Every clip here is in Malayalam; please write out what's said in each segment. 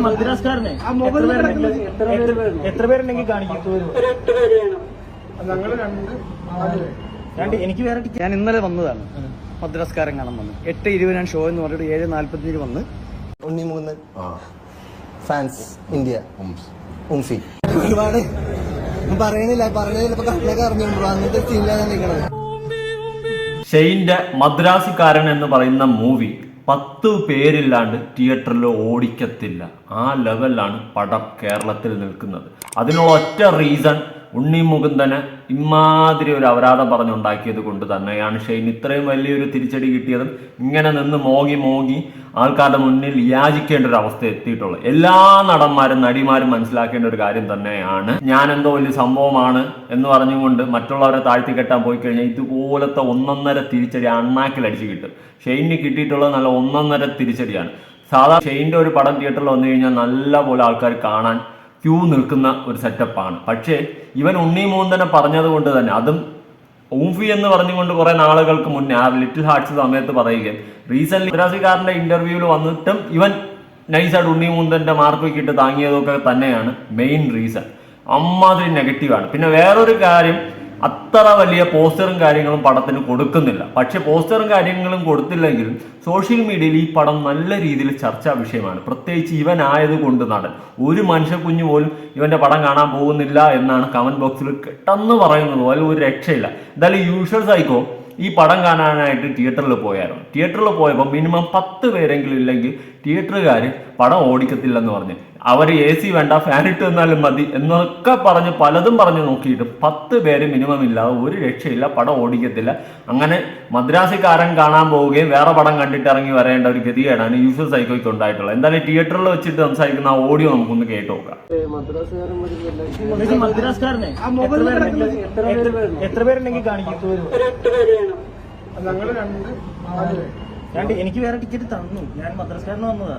മദ്രാസ്കാരനെ. എത്ര പേരുണ്ടെങ്കിൽ- കാണിക്കും? രണ്ട് എനിക്ക് വേറെ ഞാൻ ഇന്നലെ വന്നതാണ്. മദ്രാസ്കാരൻ കാണാൻ വന്നു. എട്ട് ഇരുപതിനാണ് ഷോ എന്ന് പറഞ്ഞിട്ട് ഏഴ് നാല്പത്തിനേഴ് വന്ന്. ഉണ്ണി മൂന്ന് ഫാൻസ് ഇന്ത്യ. ഉംഫി ഒരുപാട്. ഞാൻ പറയണില്ല. അറിഞ്ഞോണ്ടോ അങ്ങനത്തെ സീനിലാണ് നിൽക്കണത് ഷെയ്ന്റെ മദ്രാസിക്കാരൻ എന്ന് പറയുന്ന മൂവി പത്ത് പേരില്ലാണ്ട് തിയേറ്ററിൽ ഓടിക്കത്തില്ല. ആ ലെവലാണ് പടം കേരളത്തിൽ നിൽക്കുന്നത്. അതിനുള്ള ഒറ്റ റീസൺ ഉണ്ണി മുകുന്ദന് ഇമാതിരി ഒരു അപരാധം പറഞ്ഞുണ്ടാക്കിയത് കൊണ്ട് തന്നെയാണ് ഷെയ്ൻ ഇത്രയും വലിയൊരു തിരിച്ചടി കിട്ടിയതും ഇങ്ങനെ നിന്ന് മോങ്ങി മോങ്ങി ആൾക്കാരുടെ മുന്നിൽ യാചിക്കേണ്ട ഒരു അവസ്ഥ എത്തിയിട്ടുള്ളത് എല്ലാ നടന്മാരും നടിമാരും മനസ്സിലാക്കേണ്ട ഒരു കാര്യം തന്നെയാണ്. ഞാൻ എന്തോ വലിയ സംഭവമാണ് എന്ന് പറഞ്ഞുകൊണ്ട് മറ്റുള്ളവരെ താഴ്ത്തി കെട്ടാൻ പോയി കഴിഞ്ഞാൽ ഇതുപോലത്തെ ഒന്നൊന്നര തിരിച്ചടി അണ്ണാക്കിൽ അടിച്ചു കിട്ടും. ഷെയ്നിന് കിട്ടിയിട്ടുള്ളത് നല്ല ഒന്നൊന്നര തിരിച്ചടിയാണ്. സാധാരണ ഷെയ്ന്റെ ഒരു പടം തിയേറ്ററിൽ വന്നു കഴിഞ്ഞാൽ നല്ല പോലെ ആൾക്കാർ കാണാൻ ക്യൂ നിൽക്കുന്ന ഒരു സെറ്റപ്പാണ്. പക്ഷേ ഇവൻ ഉണ്ണി മൂന്തനെ പറഞ്ഞത് കൊണ്ട് തന്നെ അതും ഊഫി എന്ന് പറഞ്ഞുകൊണ്ട് കുറെ നാളുകൾക്ക് മുന്നേ ആ ലിറ്റിൽ ഹാർട്സ് സമയത്ത് പറയുകയും റീസെന്റ് മദ്രാസിക്കാരന്റെ ഇന്റർവ്യൂവിൽ വന്നിട്ടും ഇവൻ നൈസായിട്ട് ഉണ്ണി മൂന്തന്റെ മാർക്ക് വെക്കിട്ട് താങ്ങിയതൊക്കെ തന്നെയാണ് മെയിൻ റീസൺ അമ്മാതിരി നെഗറ്റീവാണ് പിന്നെ വേറൊരു കാര്യം അത്ര വലിയ പോസ്റ്ററും കാര്യങ്ങളും പടത്തിന് കൊടുക്കുന്നില്ല. പക്ഷെ പോസ്റ്ററും കാര്യങ്ങളും കൊടുത്തില്ലെങ്കിലും സോഷ്യൽ മീഡിയയിൽ ഈ പടം നല്ല രീതിയിൽ ചർച്ചാ വിഷയമാണ്. പ്രത്യേകിച്ച് ഇവൻ ആയതുകൊണ്ട് നടൻ. ഒരു മനുഷ്യ കുഞ്ഞു പോലും ഇവന്റെ പടം കാണാൻ പോകുന്നില്ല എന്നാണ് കമന്റ് ബോക്സിൽ പെട്ടെന്ന് പറയുന്നത്. അതിൽ ഒരു രക്ഷയില്ല. എന്തായാലും യൂഷ്വൽ സൈക്കോ ഈ പടം കാണാനായിട്ട് തിയേറ്ററിൽ പോയായിരുന്നു. തിയേറ്ററിൽ പോയപ്പോൾ മിനിമം പത്ത് പേരെങ്കിലും ഇല്ലെങ്കിൽ തിയേറ്ററുകാർ പടം ഓടിക്കത്തില്ലെന്ന് പറഞ്ഞ്. അവർ എ സി വേണ്ട ഫാൻ ഇട്ട് തന്നാലും മതി എന്നൊക്കെ പറഞ്ഞ് പലതും പറഞ്ഞു നോക്കിയിട്ട് പത്ത് പേര് മിനിമം ഇല്ലാതെ ഒരു രക്ഷയില്ല പടം ഓടിക്കത്തില്ല. അങ്ങനെ മദ്രാസിക്കാരൻ കാണാൻ പോവുകയും വേറെ പടം കണ്ടിട്ട് ഇറങ്ങി വരേണ്ട ഒരു ഗതികേടാണ്. യൂസ് സൈക്കോയ്ക്ക് ഉണ്ടായിട്ടുള്ളത്. എന്തായാലും തിയേറ്ററിൽ വെച്ചിട്ട് സംസാരിക്കുന്ന ആ ഓഡിയോ നമുക്കൊന്ന് കേട്ട് നോക്കാം? എത്ര പേരുണ്ടെങ്കിൽ കാണിക്കും. ഞങ്ങൾ രണ്ട് നാല് പേര്. രണ്ട് എനിക്ക് വേറെ ടിക്കറ്റ് തന്നു. ഞാൻ മദ്രസ്കാരന് വന്നതാ.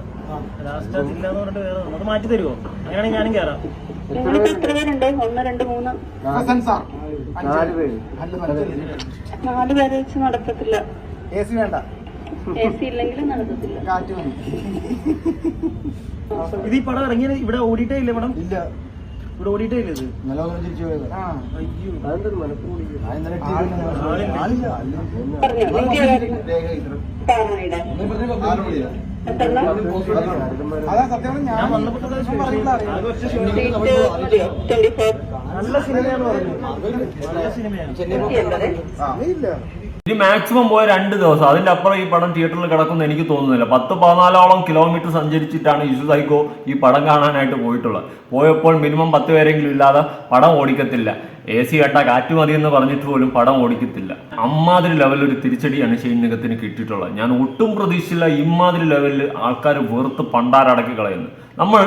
ലാസ്റ്റ് ഇല്ല എന്ന് പറഞ്ഞിട്ട് വേറെ തന്നു. അത് മാറ്റി തരുമോ അങ്ങനെയാണെങ്കിൽ ഞാനും കയറാം നിങ്ങളിപ്പോ എത്ര പേരുണ്ട്? ഒന്ന് രണ്ട് മൂന്ന്. ഹസൻ സാർ. നാല് പേര്. അല്ല മറ്റേ നാല് പേരെ വെച്ച് നടക്കത്തില്ല എ സി വേണ്ട. എ സി ഇല്ലെങ്കിൽ നടക്കത്തില്ല കാറ്റ് ഇത് ഈ പടം ഇറങ്ങിയത് ഇവിടെ ഓടിയിട്ടേ ഇല്ല മേഡം? ഇല്ല. ഇവിടെ ഓടിയിട്ടേ ഇല്ല ഇത്. നല്ല സിനിമയാണ് പറഞ്ഞു നല്ല സിനിമയാണ് ചെന്നൈ ഇല്ല. ഇനി മാക്സിമം പോയ രണ്ട് ദിവസം. അതിന്റെ അപ്പുറം ഈ പടം തിയേറ്ററിൽ കിടക്കുന്ന എനിക്ക് തോന്നുന്നില്ല. പത്ത് പതിനാലോളം കിലോമീറ്റർ സഞ്ചരിച്ചിട്ടാണ് യുസു സൈക്കോ ഈ പടം കാണാനായിട്ട് പോയിട്ടുള്ളത്. പോയപ്പോൾ മിനിമം പത്ത് പേരെങ്കിലും ഇല്ലാതെ പടം ഓടിക്കത്തില്ല. എ സി കട്ട കാറ്റ് മതി എന്ന് പറഞ്ഞിട്ട് പോലും പടം ഓടിക്കത്തില്ല. അമ്മാതിരി ലെവലിൽ ഒരു തിരിച്ചടിയാണ് ഷെയ്ൻ നിഗത്തിന് കിട്ടിയിട്ടുള്ളത്. ഞാൻ ഒട്ടും പ്രതീക്ഷിച്ചില്ല ഇമ്മാതിരി ലെവലിൽ ആൾക്കാർ വെറുത്ത് പണ്ടാരടക്കി കളയുന്നു. നമ്മൾ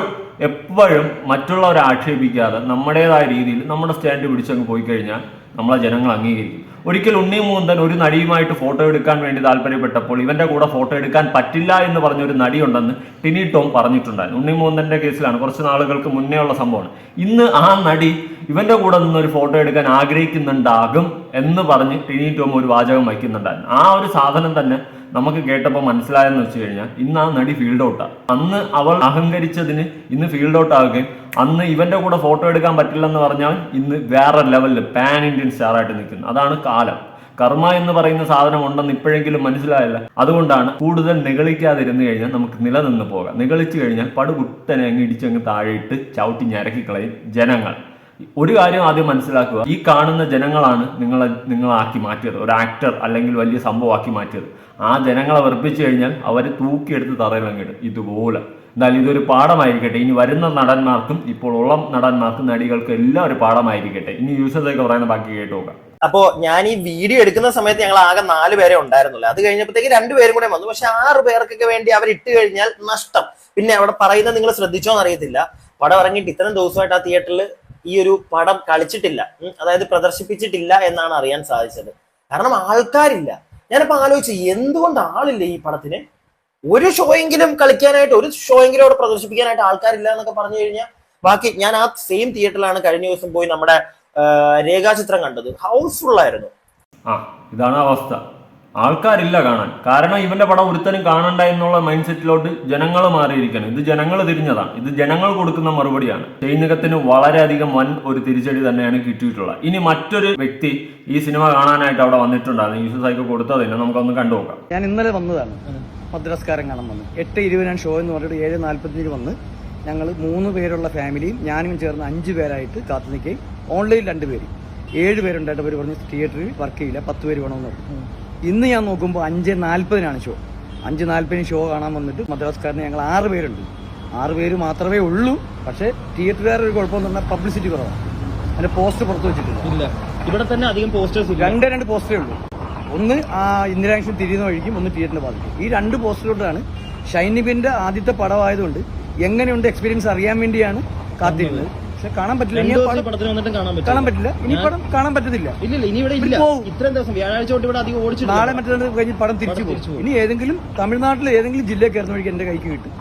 എപ്പോഴും മറ്റുള്ളവരെ ആക്ഷേപിക്കാതെ നമ്മുടേതായ രീതിയിൽ നമ്മുടെ സ്റ്റാൻഡ് പിടിച്ചങ്ങ് പോയി കഴിഞ്ഞാൽ നമ്മളെ ജനങ്ങൾ അംഗീകരിക്കും. ഒരിക്കൽ ഉണ്ണി മൂന്തൻ ഒരു നടിയുമായിട്ട് ഫോട്ടോ എടുക്കാൻ വേണ്ടി താല്പര്യപ്പെട്ടപ്പോൾ ഇവന്റെ കൂടെ ഫോട്ടോ എടുക്കാൻ പറ്റില്ല എന്ന് പറഞ്ഞ ഒരു നടിയുണ്ടെന്ന് ടിനി ടോം പറഞ്ഞിട്ടുണ്ടായിരുന്നു. ഉണ്ണി മൂന്തന്റെ കേസിലാണ് കുറച്ച് നാളുകൾക്ക് മുന്നേ ഉള്ള സംഭവമാണ്. ഇന്ന് ആ നടി ഇവന്റെ കൂടെ നിന്ന് ഒരു ഫോട്ടോ എടുക്കാൻ ആഗ്രഹിക്കുന്നുണ്ടാകും എന്ന് പറഞ്ഞ് ടിനി ടോം ഒരു വാചകം വയ്ക്കുന്നുണ്ടായിരുന്നു. ആ ഒരു സാധനം തന്നെ നമുക്ക് കേട്ടപ്പോൾ മനസ്സിലായെന്ന് വെച്ച് കഴിഞ്ഞാൽ ഇന്ന് ആ നടി ഫീൽഡ് ഔട്ടാണ് അന്ന് അവൾ അഹങ്കരിച്ചതിന് ഇന്ന് ഫീൽഡ് ഔട്ട് ആവുകയും അന്ന് ഇവന്റെ കൂടെ ഫോട്ടോ എടുക്കാൻ പറ്റില്ല എന്ന് പറഞ്ഞാൽ ഇന്ന് വേറെ ലെവലിൽ പാൻ ഇന്ത്യൻ സ്റ്റാറായിട്ട് നിൽക്കുന്നു. അതാണ് കാലം. കർമ്മ എന്ന് പറയുന്ന സാധനം ഉണ്ടെന്ന് ഇപ്പോഴെങ്കിലും മനസ്സിലായല്ല? അതുകൊണ്ടാണ് കൂടുതൽ നിഗളിക്കാതിരുന്നു കഴിഞ്ഞാൽ നമുക്ക് നിലനിന്ന് പോകാം. നിഗളിച്ചു കഴിഞ്ഞാൽ പടുകുട്ടനെ അങ്ങ് ഇടിച്ചങ്ങ് താഴെയിട്ട് ചവിട്ടി ഞരക്കിക്കളയും ജനങ്ങൾ. ഒരു കാര്യം ആദ്യം മനസ്സിലാക്കുക. ഈ കാണുന്ന ജനങ്ങളാണ് നിങ്ങളെ നിങ്ങളാക്കി മാറ്റിയത്. ഒരു ആക്ടർ അല്ലെങ്കിൽ വലിയ സംഭവമാക്കി മാറ്റിയത്. ആ ജനങ്ങളെ വെറുപ്പിച്ചു കഴിഞ്ഞാൽ അവർ തൂക്കിയെടുത്ത് തറയിലങ്ങിടും. ഇതുപോലെ. എന്തായാലും ഇതൊരു പാഠമായിരിക്കട്ടെ. ഇനി വരുന്ന നടന്മാർക്കും ഇപ്പോൾ ഉള്ള നടന്മാർക്കും നടികൾക്കും എല്ലാം ഒരു പാഠമായിരിക്കട്ടെ. ഇനി യൂസേജൊക്കെ പറയുന്ന ബാക്കി കേട്ട് നോക്കാം. അപ്പോ ഞാൻ ഈ വീഡിയോ എടുക്കുന്ന സമയത്ത് ഞങ്ങൾ ആകെ നാല് പേരെ ഉണ്ടായിരുന്നുള്ളൂ. അത് കഴിഞ്ഞപ്പോഴത്തേക്ക് രണ്ടുപേരും കൂടെ വന്നു. പക്ഷെ ആറ് പേർക്കൊക്കെ വേണ്ടി അവർ ഇട്ട് കഴിഞ്ഞാൽ നഷ്ടം. പിന്നെ അവിടെ പറയുന്നത് നിങ്ങൾ ശ്രദ്ധിച്ചോന്നറിയത്തില്ല. അവിടെ ഇറങ്ങിയിട്ട് ഇത്രയും ദിവസമായിട്ട് ആ തിയേറ്ററിൽ ഈ ഒരു പടം കളിച്ചിട്ടില്ല. അതായത് പ്രദർശിപ്പിച്ചിട്ടില്ല എന്നാണ് അറിയാൻ സാധിച്ചത്. കാരണം ആൾക്കാരില്ല. ഞാനിപ്പോ ആലോചിച്ചു എന്തുകൊണ്ട് ആളില്ല ഈ പടത്തിന്? ഒരു ഷോയെങ്കിലും കളിക്കാനായിട്ട് ഒരു ഷോയെങ്കിലും അവിടെ പ്രദർശിപ്പിക്കാനായിട്ട് ആൾക്കാരില്ല എന്നൊക്കെ പറഞ്ഞു കഴിഞ്ഞാൽ ബാക്കി ഞാൻ ആ സെയിം തിയേറ്ററിലാണ് കഴിഞ്ഞ ദിവസം പോയി നമ്മുടെ രേഖാചിത്രം കണ്ടത്. ഹൗസ്ഫുൾ ആയിരുന്നു. ആ ഇതാണ് അവസ്ഥ. ആൾക്കാരില്ല കാണാൻ. കാരണം ഇവന്റെ പടം ഒരുത്തനും കാണണ്ട എന്നുള്ള മൈൻഡ് സെറ്റിലോട്ട് ജനങ്ങൾ മാറിയിരിക്കണം ഇത് ജനങ്ങൾ തിരിഞ്ഞതാണ്. ഇത് ജനങ്ങൾ കൊടുക്കുന്ന മറുപടിയാണ്. ചെയ്യുന്നകത്തിന് വളരെയധികം വൻ ഒരു തിരിച്ചടി തന്നെയാണ് കിട്ടിയിട്ടുള്ളത്. ഇനി മറ്റൊരു വ്യക്തി ഈ സിനിമ കാണാനായിട്ട് അവിടെ വന്നിട്ടുണ്ടായിരുന്നു. യൂസു സൈക്ക് കൊടുത്തതിനെ നമുക്കൊന്ന് കണ്ടുനോക്കാം ഞാൻ ഇന്നലെ വന്നതാണ്. മദ്രസ്കാരം കാണാൻ വന്നു. എട്ട് ഇരുപതിനാണ് ഷോ എന്ന് പറഞ്ഞിട്ട് ഏഴ് നാൽപ്പത്തിനഞ്ച് വന്ന്. ഞങ്ങൾ മൂന്ന് പേരുള്ള ഫാമിലിയും ഞാനും ചേർന്ന് അഞ്ച് പേരായിട്ട് കാത്തു നിൽക്കുകയും ഓൺലൈൻ രണ്ട് പേര്. ഏഴ് പേരുണ്ടായിട്ട് അവർ പറഞ്ഞ് തിയേറ്ററിൽ വർക്ക് ചെയ്യില്ല. പത്ത് പേര് വേണമെന്ന് പറഞ്ഞു. ഇന്ന് ഞാൻ നോക്കുമ്പോൾ അഞ്ച് നാൽപ്പതിനാണ് ഷോ അഞ്ച് നാൽപ്പതിന് ഷോ കാണാൻ വന്നിട്ട് മദ്രാസ്കാരന് ഞങ്ങൾ ആറ് പേരുണ്ട്. ആറ് പേര് മാത്രമേ ഉള്ളൂ. പക്ഷേ തിയേറ്ററുകാരുടെ ഒരു കുഴപ്പമെന്ന് പറഞ്ഞാൽ പബ്ലിസിറ്റി കുറവാണ് അതിന്റെ പോസ്റ്റർ പുറത്ത് വെച്ചിട്ടുണ്ട് ഇല്ല. ഇവിടെ തന്നെ അധികം പോസ്റ്റേഴ്സ് രണ്ട് രണ്ടേ പോസ്റ്ററേ ഉള്ളൂ. ഒന്ന് ആ ഇന്ദിരാക്ഷൻ തിരിയുന്ന വഴിക്കും ഒന്ന് തിയേറ്ററിന്റെ ബാധിക്കും ഈ രണ്ട് പോസ്റ്ററിലോട്ടാണ് ഷൈനിബിന്റെ ആദ്യത്തെ പടമായതുകൊണ്ട് എങ്ങനെയുണ്ട് എക്സ്പീരിയൻസ് അറിയാൻ വേണ്ടിയാണ് കാത്തിരുന്നത്. പക്ഷെ കാണാൻ പറ്റില്ല. ഇനി ആ പടം പടത്തിന് വന്നിട്ടും കാണാൻ പറ്റും കാണാൻ പറ്റില്ല. ഇനി പടം കാണാൻ പറ്റത്തില്ല. ഇല്ല ഇല്ല ഇനി ഇവിടെ ഇല്ല. ഇവിടെ പോവും. ഇത്രയും ദിവസം വ്യാഴാഴ്ച തൊട്ട് ഇവിടെ അധികം ഓടിച്ചിട്ടില്ല. നാളെ മറ്റന്നാൾ കഴിഞ്ഞ് പടം തിരിച്ചു പോകും. ഇനി ഏതെങ്കിലും തമിഴ്നാട്ടിലെ ഏതെങ്കിലും ജില്ലയിൽ കയറുന്ന വഴിക്ക് എന്റെ കൈക്ക് കിട്ടും.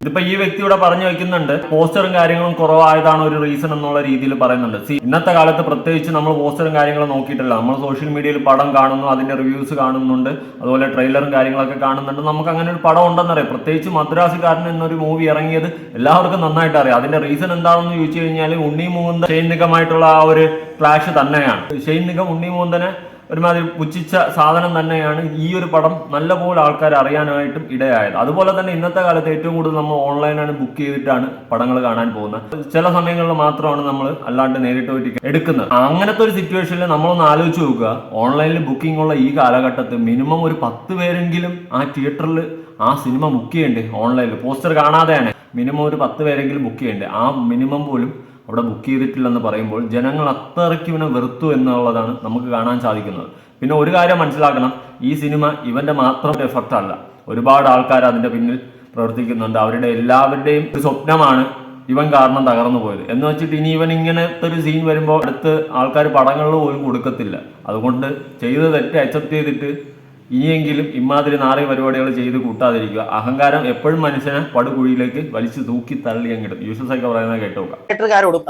ഇതിപ്പോ ഈ വ്യക്തി ഇവിടെ പറഞ്ഞു വെക്കുന്നുണ്ട് പോസ്റ്ററും കാര്യങ്ങളും കുറവായതാണ് ഒരു റീസൺ എന്നുള്ള രീതിയിൽ പറയുന്നുണ്ട്. സി ഇന്നത്തെ കാലത്ത് പ്രത്യേകിച്ച് നമ്മൾ പോസ്റ്ററും കാര്യങ്ങളും നോക്കിയിട്ടില്ല. നമ്മൾ സോഷ്യൽ മീഡിയയിൽ പടം കാണുന്നു അതിന്റെ റിവ്യൂസ് കാണുന്നുണ്ട് അതുപോലെ ട്രെയിലറും കാര്യങ്ങളൊക്കെ കാണുന്നുണ്ട്. നമുക്ക് അങ്ങനെ ഒരു പടം ഉണ്ടെന്നറിയാം. പ്രത്യേകിച്ച് മദ്രാസുകാരൻ എന്നൊരു മൂവി ഇറങ്ങിയത് എല്ലാവർക്കും നന്നായിട്ട് അറിയാം. അതിന്റെ റീസൺ എന്താണെന്ന് ചോദിച്ചു കഴിഞ്ഞാൽ ഉണ്ണി മുകുന്ദൻ ഷെയ്ൻ നിഗമായിട്ടുള്ള ആ ഒരു ക്ലാഷ് തന്നെയാണ്. ഷെയ്ൻ നിഗം ഉണ്ണി മുകുന്ദനെ ഒരുമാതിരി പുച്ഛിച്ച സാധനം തന്നെയാണ് ഈ ഒരു പടം നല്ലപോലെ ആൾക്കാർ അറിയാനായിട്ടും ഇടയായത്. അതുപോലെ തന്നെ ഇന്നത്തെ കാലത്ത് ഏറ്റവും കൂടുതൽ നമ്മൾ ഓൺലൈനാണ് ബുക്ക് ചെയ്തിട്ടാണ് പടങ്ങൾ കാണാൻ പോകുന്നത്. ചില സമയങ്ങളിൽ മാത്രമാണ് നമ്മൾ അല്ലാണ്ട് നേരിട്ട് പോയിട്ട് എടുക്കുന്നത്. അങ്ങനത്തെ ഒരു സിറ്റുവേഷനിൽ നമ്മളൊന്ന് ആലോചിച്ച് നോക്കുക. ഓൺലൈനിൽ ബുക്കിംഗ് ഉള്ള ഈ കാലഘട്ടത്തിൽ മിനിമം ഒരു പത്ത് പേരെങ്കിലും ആ തിയേറ്ററിൽ ആ സിനിമ ബുക്ക് ചെയ്യണ്ടേ? ഓൺലൈനിൽ പോസ്റ്റർ കാണാതെയാണ്. മിനിമം ഒരു പത്ത് പേരെങ്കിലും ബുക്ക് ചെയ്യണ്ടേ? ആ മിനിമം പോലും അവിടെ ബുക്ക് ചെയ്തിട്ടില്ലെന്ന് പറയുമ്പോൾ ജനങ്ങൾ അത്രയ്ക്ക് ഇവനെ വെറുത്തു എന്നുള്ളതാണ് നമുക്ക് കാണാൻ സാധിക്കുന്നത്. പിന്നെ ഒരു കാര്യം മനസ്സിലാക്കണം. ഈ സിനിമ ഇവന്റെ മാത്രം എഫക്റ്റ് അല്ല. ഒരുപാട് ആൾക്കാർ അതിന്റെ പിന്നിൽ പ്രവർത്തിക്കുന്നുണ്ട്. അവരുടെ എല്ലാവരുടെയും ഒരു സ്വപ്നമാണ് ഇവൻ കാരണം തകർന്നു പോയത്. എന്ന് വെച്ചിട്ട് ഇനി ഇവൻ ഇങ്ങനത്തെ ഒരു സീൻ വരുമ്പോൾ അടുത്ത് ആൾക്കാർ പടങ്ങളിൽ പോലും കൊടുക്കത്തില്ല. അതുകൊണ്ട് ചെയ്ത തെറ്റ് അക്സെപ്റ്റ് ചെയ്തിട്ട് ഇനിയെങ്കിലും ഇമാതിരി നാറി പരിപാടികൾ ചെയ്ത് കൂട്ടാതിരിക്കുക. അഹങ്കാരം എപ്പോഴും മനുഷ്യനെ പടുകുഴിയിലേക്ക് വലിച്ചു തൂക്കി തള്ളി അങ്ങിടും. യൂസഫ് സൈക്ക പറയുന്നത് കേട്ടോക്കാം.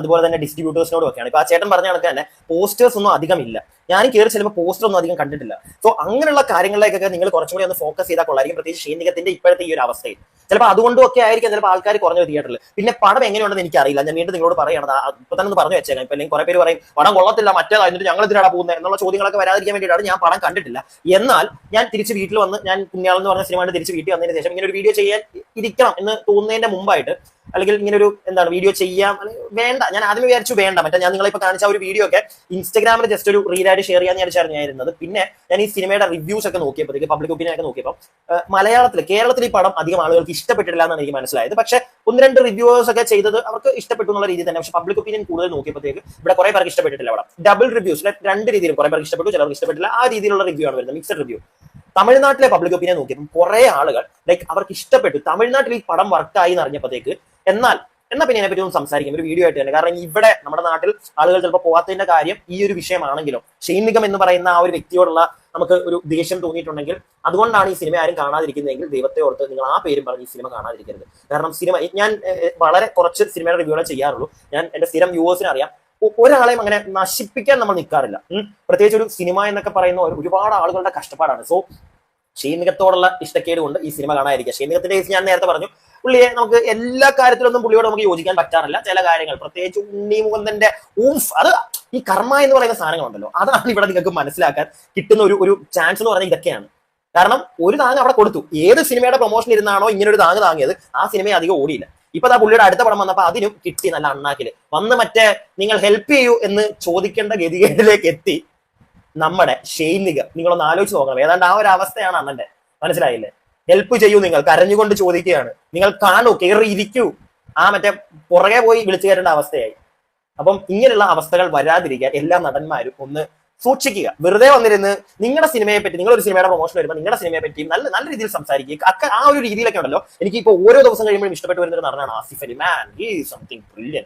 അതുപോലെ തന്നെ ഡിസ്ട്രിബ്യൂട്ടേഴ്സിനോടും ഒക്കെയാണ്. ഇപ്പൊ ആ ചേട്ടൻ പറഞ്ഞ കണക്ക് തന്നെ പോസ്റ്റേഴ്സ് ഒന്നും അധികം ഞാൻ കയറി ചിലപ്പോൾ പോസ്റ്റർ ഒന്നും അധികം കണ്ടിട്ടില്ല. സോ അങ്ങനെയുള്ള കാര്യങ്ങളിലേക്കൊക്കെ നിങ്ങൾ കുറച്ചും കൂടി ഒന്ന് ഫോക്കസ് ചെയ്താൽ കൊള്ളായിരിക്കും. പ്രത്യേകിച്ച് ഷീനികത്തിന്റെ ഇപ്പോഴത്തെ ഈ ഒരു അവസ്ഥയിൽ. ചിലപ്പോൾ അതുകൊണ്ടൊക്കെ ആയിരിക്കും ചിലപ്പോൾ ആൾക്കാർ കുറഞ്ഞ തിയേറ്ററിൽ പിന്നെ പടം എങ്ങനെയുണ്ടെന്ന് എനിക്ക് അറിയില്ല ഞാൻ വീണ്ടും നിങ്ങളോട് പറയണത് ഇപ്പൊ തന്നെ പറഞ്ഞു വെച്ചേക്കാം. ഇപ്പൊ അല്ലെങ്കിൽ കുറെ പേര് പറയും പടം കൊള്ളത്തില്ല മറ്റേതായിരുന്നു ഞങ്ങൾ ഇതിനാണ് പോകുന്നത് എന്നുള്ള ചോദ്യങ്ങളൊക്കെ വരാതിരിക്കാൻ വേണ്ടിയിട്ടാണ് ഞാൻ പടം കണ്ടിട്ടില്ല. എന്നാൽ ഞാൻ തിരിച്ച് വീട്ടിൽ വന്ന് ഞാൻ കുഞ്ഞാൾ എന്ന് പറഞ്ഞ സിനിമ തിരിച്ച് വീട്ടിൽ വന്നതിന് ശേഷം ഇങ്ങനെ ഒരു വീഡിയോ ചെയ്യാൻ ഇരിക്കണം എന്ന് തോന്നുന്നതിന്റെ മുമ്പായിട്ട് അല്ലെങ്കിൽ ഇങ്ങനെ ഒരു എന്താണ് വീഡിയോ ചെയ്യാം വേണ്ട. ഞാൻ ആദ്യം വിചാരിച്ചു വേണ്ട. മറ്റേ ഞാൻ നിങ്ങളെ ഇപ്പൊ കാണിച്ച ഒരു വീഡിയോ ഒക്കെ ഇൻസ്റ്റാഗ്രാമിൽ ജസ്റ്റ് ഒരു റീലായിട്ട് ഷെയർ ചെയ്യാൻ വിചാരിച്ചായിരുന്നു ഞാൻ ഇരുന്നത് പിന്നെ ഞാൻ ഈ സിനിമയുടെ റിവ്യൂസ് ഒക്കെ നോക്കിയപ്പോഴത്തേക്ക് പബ്ലിക് ഒപ്പീനിയൻ ഒക്കെ നോക്കിയപ്പോൾ മലയാളത്തിൽ കേരളത്തിൽ ഈ പടം അധികം ആളുകൾക്ക് ഇഷ്ടപ്പെട്ടിട്ടില്ല എന്നാണ് എനിക്ക് മനസ്സിലായത്. പക്ഷേ ഒന്ന് രണ്ട് റിവ്യൂസ് ഒക്കെ ചെയ്തത് അവർക്ക് ഇഷ്ടപ്പെട്ടു എന്നുള്ള രീതി തന്നെ. പക്ഷേ പബ്ലിക് ഒപ്പീനിയൻ കൂടുതൽ നോക്കിയപ്പോഴത്തേക്ക് ഇവിടെ കുറെ പേർക്ക് ഇഷ്ടപ്പെട്ടിട്ടില്ല അവിടെ ഡബിൾ റിവ്യൂസ് രണ്ട് രീതിയിലും കുറെ പേർക്ക് ഇഷ്ടപ്പെട്ടു ചിലർക്ക് ഇഷ്ടപ്പെട്ടില്ല. ആ രീതിയിലുള്ള റിവ്യൂ ആണ് വരുന്നത് മിക്സഡ് റിവ്യൂ തമിഴ്നാട്ടിലെ പബ്ലിക് ഒപ്പീനിയൻ നോക്കിയപ്പോൾ കുറെ ആളുകൾ ലൈക്ക് അവർക്ക് ഇഷ്ടപ്പെട്ടു. തമിഴ്നാട്ടിൽ ഈ പടം വർക്കായി എന്ന് അറിഞ്ഞപ്പോഴത്തേക്ക് എന്നാൽ എന്നാ പിന്നെ ഇതിനെപ്പറ്റി ഒന്ന് സംസാരിക്കാം. ഒരു വീഡിയോ ആയിട്ട് തന്നെ. കാരണം ഇവിടെ നമ്മുടെ നാട്ടിൽ ആളുകൾ ചിലപ്പോൾ പോകാത്തതിന്റെ കാര്യം ഈ ഒരു വിഷയമാണെങ്കിലും ഷെയ്ൻ നിഗം എന്ന് പറയുന്ന ആ ഒരു വ്യക്തിയോടുള്ള നമുക്ക് ഒരു ദേഷ്യം തോന്നിയിട്ടുണ്ടെങ്കിൽ അതുകൊണ്ടാണ് ഈ സിനിമ ആരും കാണാതിരിക്കുന്നതെങ്കിൽ ദൈവത്തെ ഓർത്ത് നിങ്ങൾ ആ പേരും പറഞ്ഞ് ഈ സിനിമ കാണാതിരിക്കരുത്. കാരണം സിനിമ ഞാൻ വളരെ കുറച്ച് സിനിമയുടെ റിവ്യൂകളെ ചെയ്യാറുള്ളൂ. ഞാൻ എന്റെ സ്ഥിരം വ്യൂവേഴ്സിനെ അറിയാം. ഒരാളെയും അങ്ങനെ നശിപ്പിക്കാൻ നമ്മൾ നിൽക്കാറില്ല. പ്രത്യേകിച്ച് ഒരു സിനിമ എന്നൊക്കെ പറയുന്ന ഒരുപാട് ആളുകളുടെ കഷ്ടപ്പാടാണ്. സോ ഷെയ്മികത്തോടുള്ള ഇഷ്ടക്കേട് കൊണ്ട് ഈ സിനിമ കാണാതിരിക്കുക. ഷെയ്മികത്തിന്റെ കേസ് ഞാൻ നേരത്തെ പറഞ്ഞു. പുള്ളിയെ നമുക്ക് എല്ലാ കാര്യത്തിലൊന്നും പുള്ളിയോട് നമുക്ക് യോജിക്കാൻ പറ്റാറില്ല. ചില കാര്യങ്ങൾ പ്രത്യേകിച്ച് ഉണ്ണി മുകുന്ദന്റെ ഊഫ്. അത് ഈ കർമ്മ എന്ന് പറയുന്ന സാധനങ്ങളുണ്ടല്ലോ. അതാണ് ഇവിടെ നിങ്ങൾക്ക് മനസ്സിലാക്കാൻ കിട്ടുന്ന ഒരു ഒരു ചാൻസ് എന്ന് പറഞ്ഞാൽ ഇതൊക്കെയാണ്. കാരണം ഒരു താങ് അവിടെ കൊടുത്തു. ഏത് സിനിമയുടെ പ്രൊമോഷൻ ഇരുന്നാണോ ഇങ്ങനെ ഒരു താങ് താങ്ങിയത് ആ സിനിമയെ അധികം ഓടിയില്ല. ഇപ്പൊ ദാ പുള്ളിയുടെ അടുത്ത പടം വന്നപ്പോ അതിനും കിട്ടി നല്ല അണ്ണാക്കിൽ. വന്ന് മറ്റേ നിങ്ങൾ ഹെൽപ്പ് ചെയ്യൂ എന്ന് ചോദിക്കേണ്ട ഗതികേടിലേക്ക് എത്തി നമ്മുടെ ശൈലിക നിങ്ങളൊന്ന് ആലോചിച്ച് നോക്കണം. ഏതാണ്ട് ആ ഒരു അവസ്ഥയാണ് അണ്ണന്റെ. മനസ്സിലായില്ലേ? ഹെൽപ്പ് ചെയ്യൂ നിങ്ങൾ കരഞ്ഞുകൊണ്ട് ചോദിക്കുകയാണ്. നിങ്ങൾ കാണൂ കയറി ഇരിക്കൂ ആ മറ്റേ പുറകെ പോയി വിളിച്ചു കയറേണ്ട അവസ്ഥയായി. അപ്പം ഇങ്ങനെയുള്ള അവസ്ഥകൾ വരാതിരിക്കാൻ എല്ലാ നടന്മാരും ഒന്ന് സൂക്ഷിക്കുക. വെറുതെ വന്നിരുന്ന് നിങ്ങളുടെ സിനിമയെ പറ്റി നിങ്ങളൊരു സിനിമയുടെ പ്രൊമോഷൻ വരുമ്പോൾ നിങ്ങളുടെ സിനിമയെ പറ്റി നല്ല നല്ല രീതിയിൽ സംസാരിക്കുക. അക്ക ആ ഒരു രീതിയിലൊക്കെ ഉണ്ടല്ലോ. എനിക്ക് ഇപ്പോൾ ഓരോ ദിവസം കഴിയുമ്പോഴും ഇഷ്ടപ്പെട്ട് വരുന്ന ഒരു നടനാണ് ആസിഫ് അലി മാൻ ഈ സംതിങ് ബ്രില്യൻ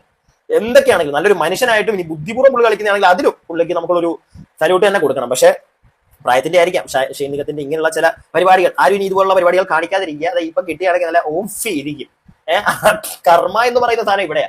എന്തൊക്കെയാണെങ്കിലും നല്ലൊരു മനുഷ്യനായിട്ടും ഇനി ബുദ്ധിപൂർവം പുള്ളി കളിക്കുന്നതാണെങ്കിൽ അതിലും പുള്ളിക്ക് നമുക്കൊരു സല്യൂട്ട് തന്നെ കൊടുക്കണം. പക്ഷേ പ്രായത്തിന്റെ ആയിരിക്കാം ക്ഷീണികത്തിന്റെ ഇങ്ങനെയുള്ള ചില പരിപാടികൾ. ആരും ഇനി ഇതുപോലുള്ള പരിപാടികൾ കാണിക്കാതിരിക്കുക. അത് ഇപ്പം കിട്ടിയാണെങ്കിൽ നല്ല ഓഫ് ഇരിക്കും കർമ്മ എന്ന് പറയുന്ന സാധനം ഇവിടെയാ.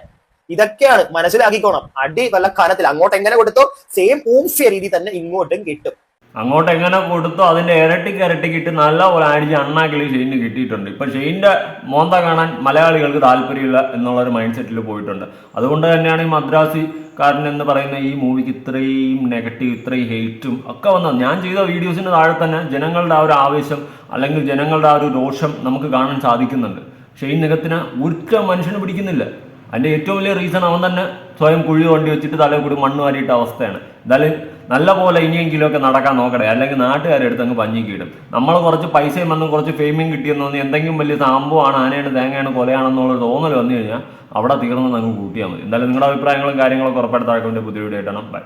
ഇതൊക്കെയാണ് മനസ്സിലാക്കിക്കോണം. അടി വല്ല കാലത്തിൽ അങ്ങോട്ട് എങ്ങനെ കൊടുത്തോ സെയിം ഊംഫിയ രീതി തന്നെ ഇങ്ങോട്ടും കിട്ടും. അങ്ങോട്ട് എങ്ങനെ കൊടുത്തോ അതിന്റെ ഇരട്ടി കരട്ടി നല്ല പോലെ അടിച്ച് അണ്ണാക്കിൽ ഷെയിന് കിട്ടിയിട്ടുണ്ട്. ഇപ്പൊ ഷെയിന്റെ മോന്ത കാണാൻ മലയാളികൾക്ക് താല്പര്യമില്ല എന്നുള്ള ഒരു മൈൻഡ് സെറ്റിൽ പോയിട്ടുണ്ട്. അതുകൊണ്ട് തന്നെയാണ് ഈ മദ്രാസിക്കാരൻ എന്ന് പറയുന്ന ഈ മൂവിക്ക് ഇത്രയും നെഗറ്റീവ് ഇത്രയും ഹെയ്റ്റും ഒക്കെ വന്നത്. ഞാൻ ചെയ്ത വീഡിയോസിന് താഴെ തന്നെ ജനങ്ങളുടെ ആ ഒരു ആവേശം അല്ലെങ്കിൽ ജനങ്ങളുടെ ആ ഒരു രോഷം നമുക്ക് കാണാൻ സാധിക്കുന്നുണ്ട്. ഷെയിൻ നികത്തിന് ഒറ്റ മനുഷ്യന് പിടിക്കുന്നില്ല. അതിന്റെ ഏറ്റവും വലിയ റീസൺ അവൻ തന്നെ സ്വയം കുഴി വണ്ടി വെച്ചിട്ട് തലയിൽ കൂടി മണ്ണ് വാരിയിട്ട അവസ്ഥയാണ്. എന്തായാലും നല്ല പോലെ ഇനിയെങ്കിലുമൊക്കെ നടക്കാൻ നോക്കട്ടെ. അല്ലെങ്കിൽ നാട്ടുകാരെ അടുത്ത് അങ്ങ് പഞ്ഞിക്കിടും നമ്മൾ കുറച്ച് പൈസയും വന്നും കുറച്ച് ഫെയിമും കിട്ടിയെന്ന് തോന്നി എന്തെങ്കിലും വലിയ സംഭവമാണ് ആനയാണ് തേങ്ങയാണ് കൊലയാണെന്നുള്ള തോന്നൽ വന്നു കഴിഞ്ഞാൽ അവിടെ തീർന്നു അങ്ങ് കൂട്ടിയാൽ മതി. എന്തായാലും നിങ്ങളുടെ അഭിപ്രായങ്ങളും കാര്യങ്ങളൊക്കെ ഉറപ്പെടുത്താൻ പുതിയ വീഡിയോ ബൈ